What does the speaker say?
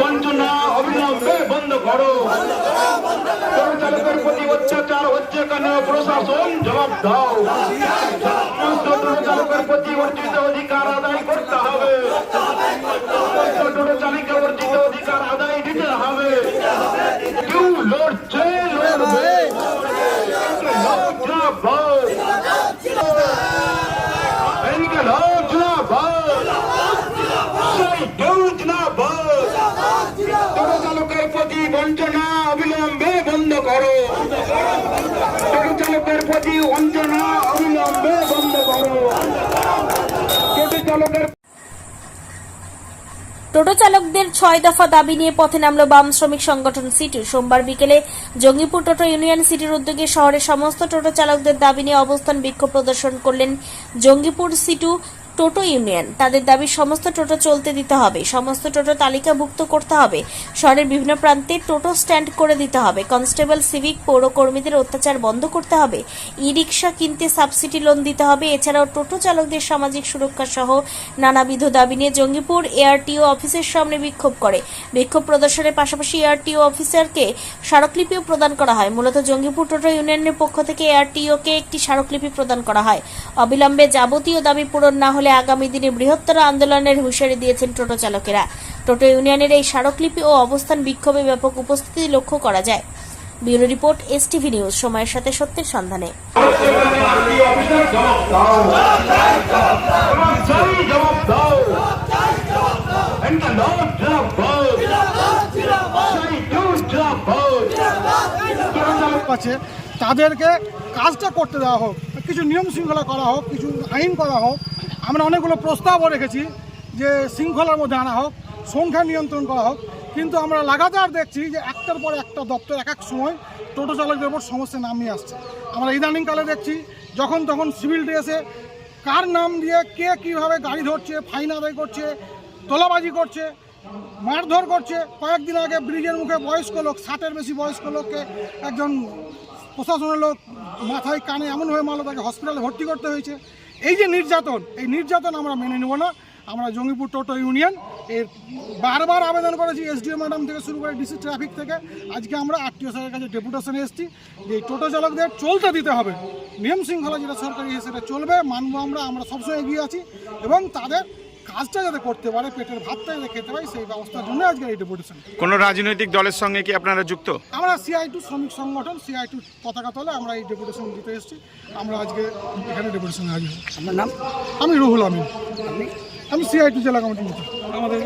বঞ্চনা অবিলম্বে বন্ধ করো চালকের প্রতি অত্যাচার হচ্ছে কেন প্রশাসন জবাব দাও সমস্ত টোটো চালকের প্রতি অর্জিত অধিকার আদায় করতে হবে সমস্ত টোটো চালকের অর্জিত অধিকার আদায় দিতে হবে কেউ লড়ছে লড়বে লজ্জাবাদ। এদিকে লজ্জাবাদ। সেই লজ্জাবাদ। টোটো চালকের লড়বে বঞ্চনা অবিলম্বে বন্ধ করো টোটো চালকের প্রতি বঞ্চনা অবিলম্বে বন্ধ করো টোটো চালকের টোটো চালকদের ছয় দফা দাবি নিয়ে পথে নামল বাম শ্রমিক সংগঠন সিটি। সোমবার বিকেলে জঙ্গিপুর টোটো ইউনিয়ন সিটির উদ্যোগে শহরের সমস্ত টোটো চালকদের দাবি নিয়ে অবস্থান বিক্ষোভ প্রদর্শন করলেন জঙ্গিপুর সিটু টোটো ইউনিয়ন। তাদের দাবি, সমস্ত টোটো চলতে দিতে হবে। সমস্ত টোটো তালিকাভুক্ত করতে হবে। শহরের বিভিন্ন প্রান্তে টোটো স্ট্যান্ড করে দিতে হবে। কনস্টেবল, সিভিক পৌর কর্মীদের অত্যাচার বন্ধ করতে হবে। ই রিক্সা কিনতে সাবসিডি লোন দিতে হবে। এছাড়াও টোটো চালকদের সামাজিক সুরক্ষা সহ নানাবিধ দাবি নিয়ে জঙ্গিপুর এআরটিও অফিসের সামনে বিক্ষোভ করে। বিক্ষোভ প্রদর্শনের পাশাপাশি এআরটিও অফিসারকে স্মারকলিপিও প্রদান করা হয়। মূলত জঙ্গিপুর টোটো ইউনিয়নের পক্ষ থেকে এআরটিওকে একটি স্মারকলিপি প্রদান করা হয়। অবিলম্বে যাবতীয় দাবি পূরণ না হলে আগামী দিনে বৃহত্তর আন্দোলনের হুঁশিয়ারি দিয়েছেন টোটো চালকেরা। টোটো ইউনিয়নের এই স্মারকলিপি ও অবস্থান বিক্ষোভে ব্যাপক উপস্থিতি লক্ষ্য করা যায়। ব্যুরো রিপোর্ট, এসটিভি নিউজ, সময়ের সাথে সত্যের সন্ধানে। তাদেরকে কাজটা করতে দেওয়া হোক। কিছু নিয়ম শৃঙ্খলা করা হোক, কিছু আইন করা হোক, আমরা অনেকগুলো প্রস্তাবও রেখেছি যে শৃঙ্খলার মধ্যে আনা হোক, সংখ্যা নিয়ন্ত্রণ করা হোক। কিন্তু আমরা লাগাতার দেখছি যে একটার পর একটা দপ্তর এক এক সময় টোটো চালকদের উপর সমস্যা নামিয়ে আসছে। আমরা ইদানিংকালে দেখছি যখন তখন সিভিল ড্রেসে কার নাম দিয়ে কে কীভাবে গাড়ি ধরছে, ফাইন আদায় করছে, তোলাবাজি করছে, মারধর করছে। কয়েকদিন আগে ব্রিজের মুখে বয়স্ক লোক, ষাটের বেশি বয়স্ক লোককে একজন প্রশাসনের লোক মাথায় কানে এমনভাবে মারলো, তাকে হসপিটালে ভর্তি করতে হয়েছে। এই যে নির্যাতন, এই নির্যাতন আমরা মেনে নেব না। আমরা জঙ্গিপুর টোটো ইউনিয়ন, এর বারবার আবেদন করেছি এসডিও ম্যাডাম থেকে শুরু করে ডিসি ট্রাফিক থেকে। আজকে আমরা আরটিও স্যারের কাছে ডেপুটেশনে এসেছি যে টোটো চালকদের চলতে দিতে হবে। নিয়ম শৃঙ্খলা যেটা সরকারি সেটা চলবে, মানবো আমরা আমরা সবসময় এগিয়ে আছি এবং তাদের কাজটা যাতে করতে পারে পেটের ভাতটা যাতে খেতে পারে সেই ব্যবস্থার জন্য আজকে এই ডেপুটেশন। কোনো রাজনৈতিক দলের সঙ্গে কি আপনারা যুক্ত? আমরা সিআই টু শ্রমিক সংগঠন সিআই টু পতাকা তলে আমরা এই ডেপুটেশন দিতে এসেছি। আমরা আজকে এখানে ডেপুটেশন হাজির হই। আপনার নাম? আমি রুহুল আমিন। আমি সিআই টু জেলা কমিটির আমাদের